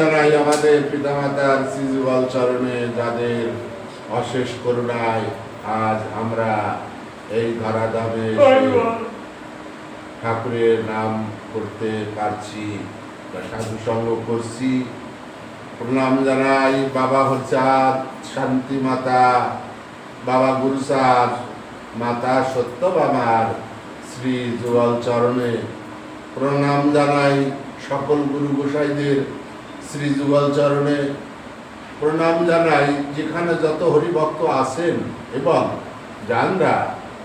জানাই আমাদের পিতামাতার শ্রীযুগল চরণে যাদের অশেষ করুণায় আজ আমরা এই ধরাধামে এসে ঠাকুরের নাম করতে পারছি সাধু সঙ্গ করছি। প্রণাম জানাই বাবা হরচাঁদ শান্তি মাতা, বাবা গুরুসাদ মাতা সত্যবামার শ্রী যুগল চরণে। প্রণাম জানাই সকল গুরু গোসাইদের শ্রী যুগল চরণে প্রণাম জানাই, যেখানে যত হরিভক্ত আছেন এবং যানরা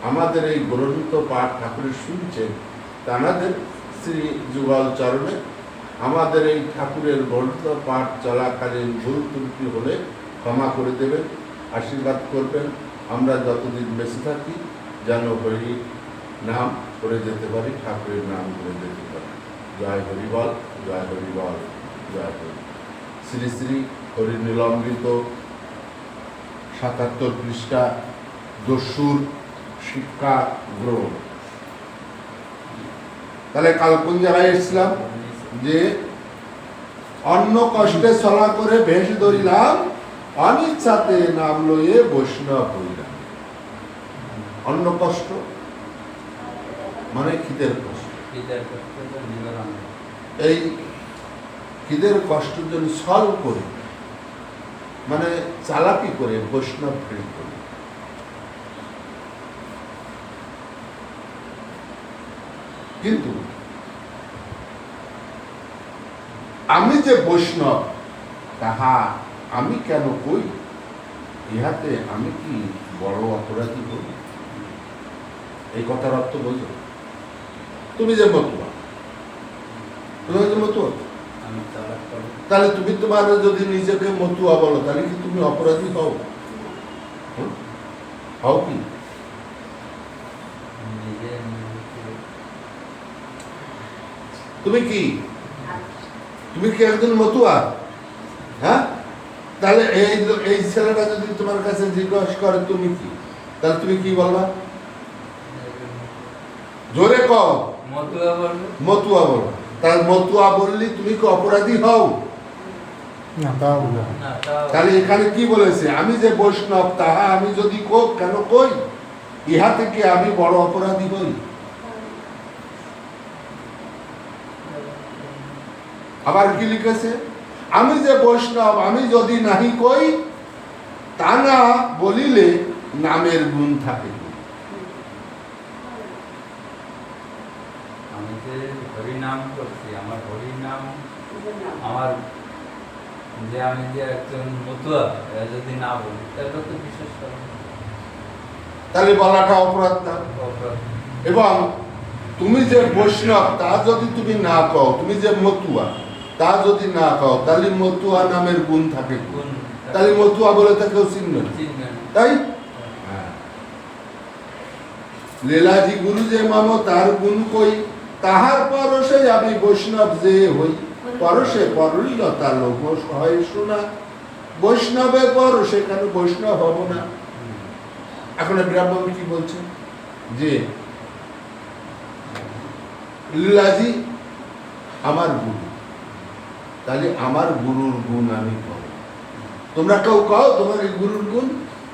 আমাদের এই গ্রন্থ পাঠ ঠাকুরের শুনছেন তানাদের শ্রী যুগল চরণে আমাদের এই ঠাকুরের গ্রন্থ পাঠ চলাকালীন ভুল ত্রুটি হলে ক্ষমা করে দেবেন, আশীর্বাদ করবেন। আমরা যতদিন বেঁচে থাকি, যেন হরি নাম করে যেতে পারি, ঠাকুরের নাম করে যেতে পারি। জয় হরিবল জয় হরিবল শ্রী শ্রী হরি নীলম্বিত সাতাত্তর পৃষ্ঠা দস্যুর শিক্ষা গ্রহণ। তাহলে কাল কোন জায়গায় এসেছিলাম যে অন্য কষ্টে চলা করে ভেস ধরিলাম অনিচ্ছাতে নাম লয়ে বৈষ্ণব হইলাম। অন্য কষ্ট? মানে খিদের কষ্ট। এই খিদের কষ্ট জন্য সলভ করে মানে চালাকি করে, বৈষ্ণব প্রেম করে। কিন্তু আমি যে বৈষ্ণব, তাহা আমি কেন কই? ইহাতে আমি কি বড় অপরাধী করি এই কথার অর্থ বোঝো। তুমি যে মতুয়া, তুমি যে মতুয়া? তাহলে তুমি তোমার যদি নিজেকে মতুয়া বলো তাহলে কি তুমি অপরাধী হও? হও কি? তুমি কি? তুমি কি একজন মতুয়া? হ্যাঁ? তাহলে এই এই ছেলেটা যদি তোমার কাছে জিজ্ঞাসা করে তুমি কি? তাহলে তুমি কি বলবা? জোরে কও। মতুয়া বলো তাহলে মতুয়া বললি তুমি কি অপরাধী হও? তাহলে এখানে কি বলেছে? আমি যে বৈষ্ণব তাহা আমি যদি কো কেন কই? ইহা থেকে আমি বড় অপরাধী হই। আবার কি লিখেছে? আমি যে বৈষ্ণব আমি যদি নাহি কই তা না বলিলে নামের গুণ থাকে আমি যে হরিনাম করছি আমার হরিনাম আমার যে আমি যে একজন মতুয়া যদি না বলি তাহলে তো বিশেষ করে তাহলে বলাটা অপরাধ না। এবং তুমি যে বৈষ্ণব তা যদি তুমি না কও তুমি যে মতুয়া তা যদি না কও তাহলে মতুয়া নামের গুণ থাকে। গুণ তাহলে মতুয়া বলে তা কেউ চিনবে না চিনবেন তাই? লীলাজি গুরু যে মাম তার গুণ কই? তাহার পরশে আমি বৈষ্ণব যে হই, পরশে পরলিল তার লোক হয় শোনা। বৈষ্ণবে পরশে কেন বৈষ্ণব হব না। এখন ব্রাহ্মণ কি বলছে? যে লীলাজি আমার গুরু। তাহলে আমার গুরুর গুণ আমি কব তোমরা কেউ কও তোমার এই গুরুর গুণ?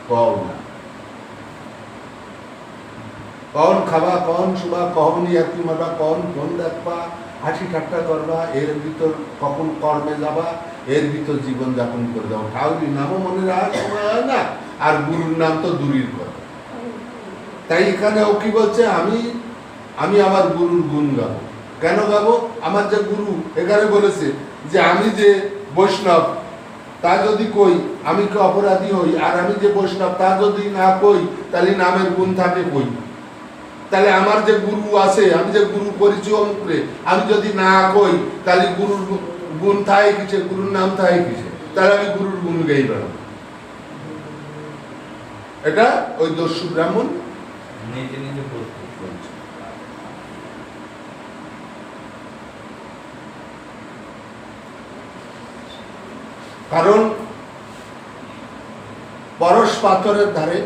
কও না। কখন খাবা কখন শুবা কখন ইয়াকি মারবা কখন ফোন দেখবা হাসি ঠাট্টা করবা, এর ভিতর কখন কর্মে যাবা, এর ভিতর জীবন যাপন করে দাও ঠাউরি নামও মনে হয় না? আর গুরুর নাম তো দূরীর কথা। তাই এখানে ও কি বলছে? আমি আমি আমার গুরুর গুণ গাবো। কেন গাবো? আমার যে গুরু এখানে বলেছে যে, আমি যে বৈষ্ণব, তা যদি কই, আমি কি অপরাধী হই? আর আমি যে বৈষ্ণব, তা যদি না কই, তাহলে নামের গুণ থাকে কই? তাহলে আমার যে গুরু আছে আমি যে গুরু পরিচয় মুখে আমি যদি না কই তাহলে গুরুর গুণ থাকে কিসে? গুরুর নাম থাকে কিসে? তাহলে আমি গুরুর গুণ গাই বেড়াবো। এটা ওই দস্যু ব্রাহ্মণ নিজে নিজে কারণ পরশ পাথরের ধারে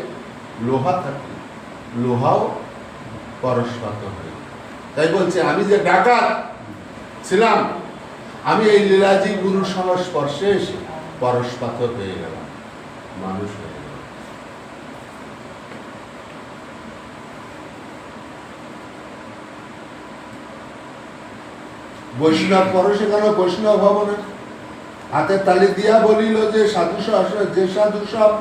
লোহা থাকে। লোহাও পরশ পাথর হয় তাই বলছে, আমি যে ডাকাত ছিলাম, আমি এই লীলাজি গুরুর সংস্পর্শে এসে হয়ে গেলাম, মানুষ হয়ে বৈষ্ণব পরশে কেন বৈষ্ণব হব না? হাতে তালি দিয়া বলিল যে সাধু যে সাধু সব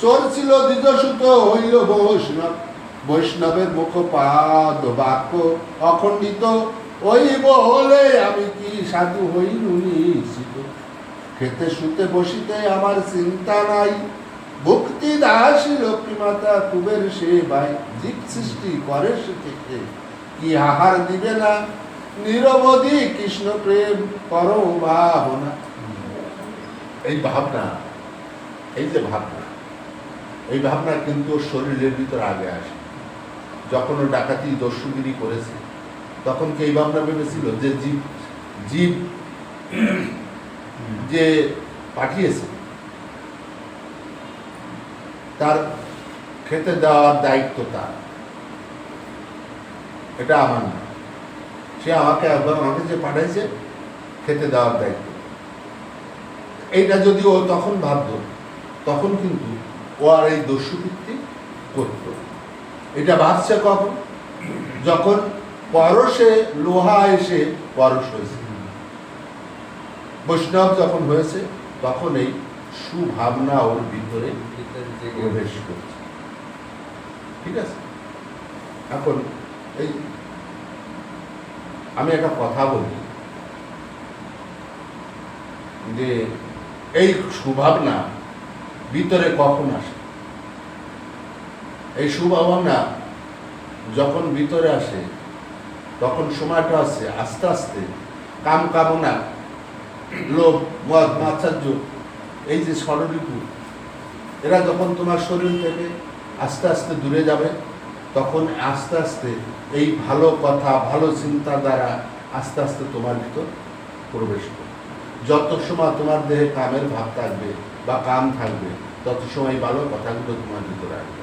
চোর ছিল দ্বিজসূত হইল বৈষ্ণব। বৈষ্ণবের মুখপাদ বাক্য অখণ্ডিত। ওই বলে আমি কি সাধু হই নিশ্চিত? খেতে শুতে বসিতে আমার চিন্তা নাই। ভক্তি দাসী লক্ষ্মী মাতা কুবের সে ভাই জীব সৃষ্টি করে থেকে। কি আহার দিবে না? নিরবধি কৃষ্ণ প্রেম করো ভাবনা। এই ভাবনা, এই যে ভাবনা, এই ভাবনা কিন্তু শরীরের ভিতর আগে আসে। যখন ও ডাকাতি দস্যুগিরি করেছে তখন কি এই ভাবনা ভেবেছিল যে জীব জীব যে পাঠিয়েছে তার খেতে দেওয়ার দায়িত্ব তার। এটা আমার না। সে আমাকে একবার আমাকে যে পাঠাইছে খেতে দেওয়ার দায়িত্ব। এইটা যদি ও তখন ভাবতো তখন কিন্তু ও আর এই দস্যুবৃত্তি করত এটা ভাবছে কখন? যখন পরশে লোহা এসে পরশ হয়েছে। বৈষ্ণব যখন হয়েছে, তখন এই সুভাবনা ওর ভিতরে প্রবেশ করছে। ঠিক আছে? এখন এই আমি একটা কথা বলি যে এই সুভাবনা ভিতরে কখন আসে? এই সুভাবনা যখন ভিতরে আসে, তখন সময়টা আছে আস্তে আস্তে কাম কামনা, লোভ, মদ মাচার্য এই যে ষড়ঋতু, এরা যখন তোমার শরীর থেকে আস্তে আস্তে দূরে যাবে, তখন আস্তে আস্তে এই ভালো কথা, ভালো চিন্তা দ্বারা আস্তে আস্তে তোমার ভিতর প্রবেশ করবে। যত সময় তোমার দেহে কামের ভাব থাকবে বা কাম থাকবে, তত সময় ভালো কথাগুলো তোমার ভিতরে আসবে।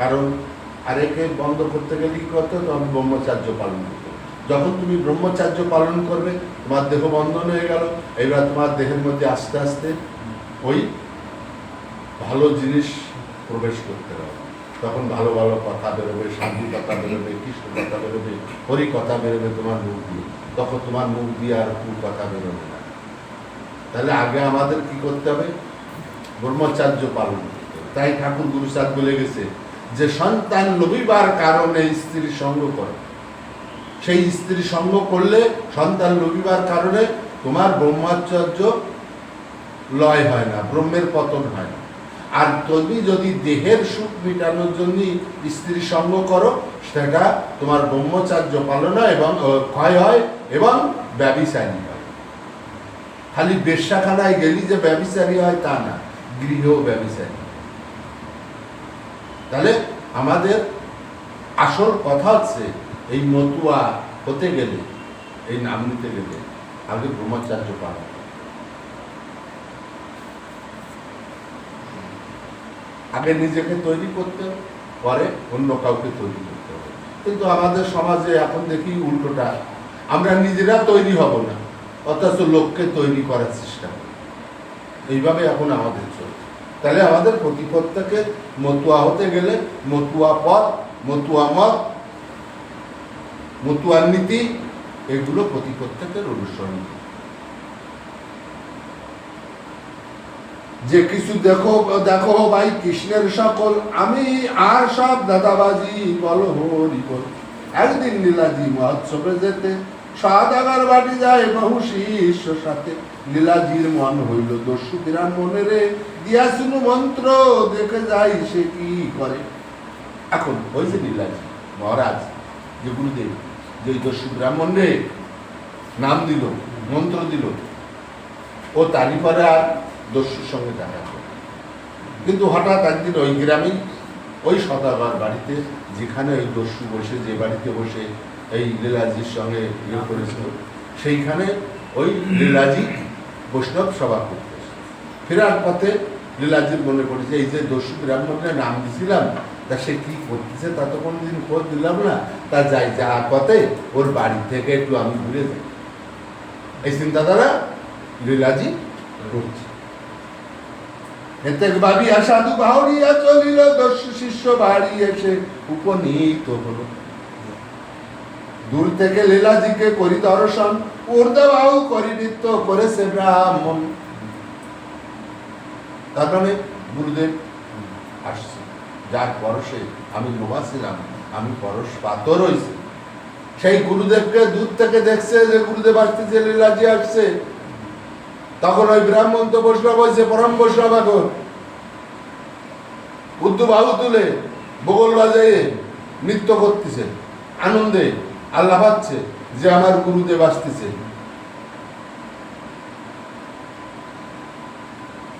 কারণ আরেকে বন্ধ করতে গেলে কি করতে হবে? তোমার ব্রহ্মচার্য পালন করতে যখন তুমি ব্রহ্মচার্য পালন করবে, তোমার দেহ বন্ধন হয়ে গেল। এবার তোমার দেহের মধ্যে আস্তে আস্তে ওই ভালো জিনিস প্রবেশ করতে হবে তখন ভালো ভালো কথা বেরোবে, শান্তি কথা বেরোবে, কৃষ্ণ কথা বেরোবে, হরি কথা বেরোবে তোমার মুখ দিয়ে। তখন তোমার মুখ দিয়ে আর কু কথা বেরোবে না। তাহলে আগে আমাদের কি করতে হবে? ব্রহ্মচার্য পালন করতে হবে। তাই ঠাকুর গুরুচাঁদ বলে গেছে সন্তান লবিবার কারণে স্ত্রী সঙ্গ করে। সেই স্ত্রী সঙ্গ করলে সন্তান লবিবার কারণে তোমার ব্রহ্মচর্য লয় হয় না, ব্রহ্মের পতন হয় না। আর তুমি যদি দেহের সুখ মেটানোর জন্য স্ত্রী সঙ্গ করো, সেটা তোমার ব্রহ্মচার্য পালনা এবং ক্ষয় হয় এবং ব্যবিচারী হয়। খালি বেশ্যাখানায় গেলি যে ব্যবিচারী হয় তা না গৃহ ব্যবিচারী। তাহলে আমাদের আসল কথা হচ্ছে, এই মতুয়া হতে গেলে, এই নাম নিতে গেলে আগে ব্রহ্মচার্য পালন আগে নিজেকে তৈরি করতে পরে অন্য কাউকে তৈরি করতে হবে। কিন্তু আমাদের সমাজে এখন দেখি উল্টোটা, আমরা নিজেরা তৈরি হব না, অথচ লোককে তৈরি করার চেষ্টা এইভাবে এখন আমাদের চলছে। তাহলে আমাদের প্রতি প্রত্যেকে মতুয়া হতে গেলে মতুয়া পথ মতুয়া মত মতুয়ার নীতি, এগুলো প্রতি প্রত্যেকের অনুসরণ। যে কিছু দেখো দেখো ভাই কৃষ্ণের সকল, আমি আর সব দাদাবাজি বল হরি বল। একদিন নীলাজি মহোৎসবে যেতে সাদাগার বাটি যায় বহু শিষ্য সাথে। লীলাজির মন হইল দস্যু বিরান মনে রে দিয়া শুনু মন্ত্র, দেখে যাই সে কি করে। এখন হয়েছে লীলাজি, মহারাজ, যে গুরুদেব, যে দস্যু ব্রাহ্মণ রে নাম দিল, মন্ত্র দিল। ও তারই পরে আর দস্যুর সঙ্গে দেখা কিন্তু হঠাৎ একদিন ওই গ্রামেই, ওই সদাগর বাড়িতে, যেখানে ওই দস্যু বসে, যে বাড়িতে বসে এই লীলাজির সঙ্গে ইয়ে করেছিল। সেইখানে ওই লীলাজি বৈষ্ণব সভা করতে ফেরার পথে লীলাজির মনে পড়েছে, এই যে দস্যু ব্রাহ্মণের নাম দিছিলাম, তা সে কি করতেছে তা তো কোনোদিন খোঁজ দিলাম না। তা যাই যাওয়ার পথে ওর বাড়ি থেকে একটু আমি ঘুরে যাই। এই চিন্তাধারা লীলাজি করছে। এতে ভাবিয়া সাধু বাহুরিয়া চলিল, দস্যু শিষ্য বাড়ি এসে উপনীত হলো। দূর থেকে লীলাজিকে করি দর্শন ঊর্ধ্ববাহু করি নৃত্য করেছে ব্রাহ্মণ। তার মানে গুরুদেব আসছে। যার পরশে আমি লোভা ছিলাম, আমি পরশ পাতর হয়েছি সেই গুরুদেবকে দূর থেকে দেখছে যে গুরুদেব আসতেছে লীলাজি আসছে। তখন ওই ব্রাহ্মণ তো বৈষ্ণব হয়েছে পরম বৈষ্ণব এখন উদ্দু বাহু তুলে বগল বাজাইয়ে নৃত্য করতেছে, আনন্দে। আল্লাহ পাচ্ছে যে আমার গুরুদেব আসতেছে।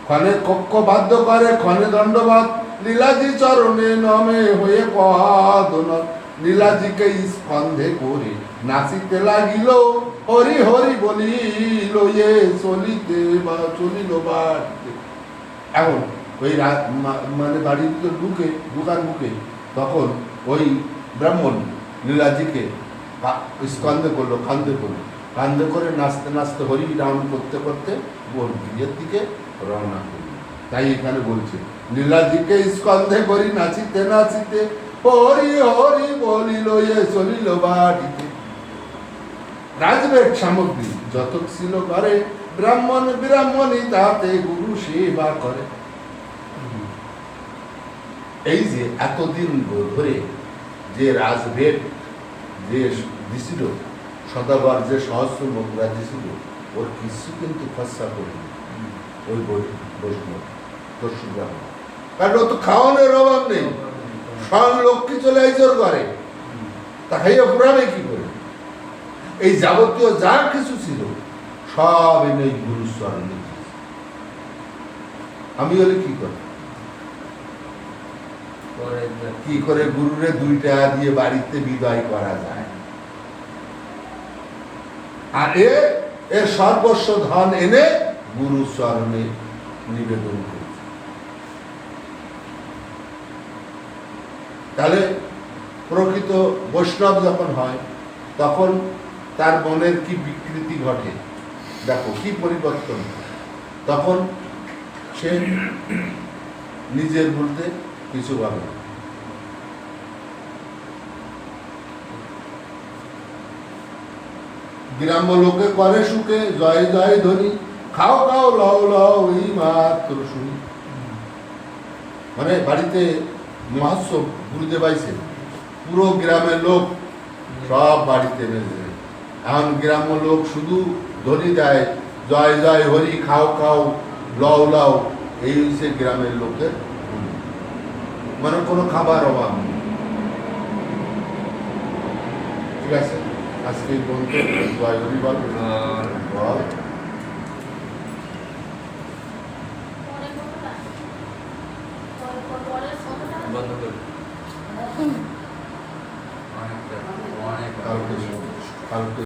ক্ষণে কক্ষ বাধ্য করে, ক্ষণে দণ্ডবাদ লীলাজি চরণে নমে হয়ে পদন। লীলাজিকে স্কন্ধে করে নাচিতে লাগিল। হরি হরি বলিল, এ চলিতে বা চলিল বাড়িতে। এখন ওই মানে বাড়ির ভিতর ঢুকে, ঢুকার মুখে তখন ওই ব্রাহ্মণ লীলাজিকে স্কন্ধে করল, কান্দে করল। কান্দে করে নাচতে নাচতে হরি রাউন্ড করতে করতে ওর বিয়ের দিকে রওনা করল। তাই এখানে বলছে লীলাজিকে স্কন্ধে করি নাচিতে নাচিতে, হরি হরি বলিল, এ চলিল বাড়িতে। রাজবেট সামগ্রী যত ছিল করে ব্রাহ্মণ ব্রাহ্মণী তাতে গুরু সেবা করে। এই যে এতদিন ধরে যে রাজভেদ যে দিছিল শতবার যে সহস্র মুদ্রা দিছিল ওর কিছু কিন্তু খরচা করেনি। ওই বৈষ্ণব ব্রাহ্মণ। কারণ ও তো খাওয়ানোর অভাব নেই। স্বয়ং লক্ষ্মী চলে আইছে ওর ঘরে। তা খাইয়া পুরাবে কি করে এই যাবতীয় যা কিছু ছিল সব এনে গুরুর আমি হলে কি করি? কি করে গুরুরে দুই টাকা দিয়ে বাড়িতে বিদায় করা যায়। আর এ এর সর্বস্ব ধন এনে গুরু চরণে নিবেদন তাহলে প্রকৃত বৈষ্ণব যখন হয়, তখন তার মনের কি বিকৃতি ঘটে? দেখো, কি পরিবর্তন? তখন সে নিজের বলতে কিছু ভাবে গ্রাম্য লোকে করে সুখে, জয় জয় ধ্বনি। খাও খাও, লও লও, এই মাত্র শুনি। মানে বাড়িতে মহোৎসব, গুরুদেব আইছে পুরো গ্রামের লোক সব বাড়িতে মেজে এখন গ্রাম্য লোক শুধু ধ্বনি দেয়, জয় জয়, হরি, খাও খাও, লও লও, এই হচ্ছে গ্রামের লোকের মানে কোনো খাবার অভাব ঠিক আছে? আজকে বলতে রবিবার বল। কালকে কালকে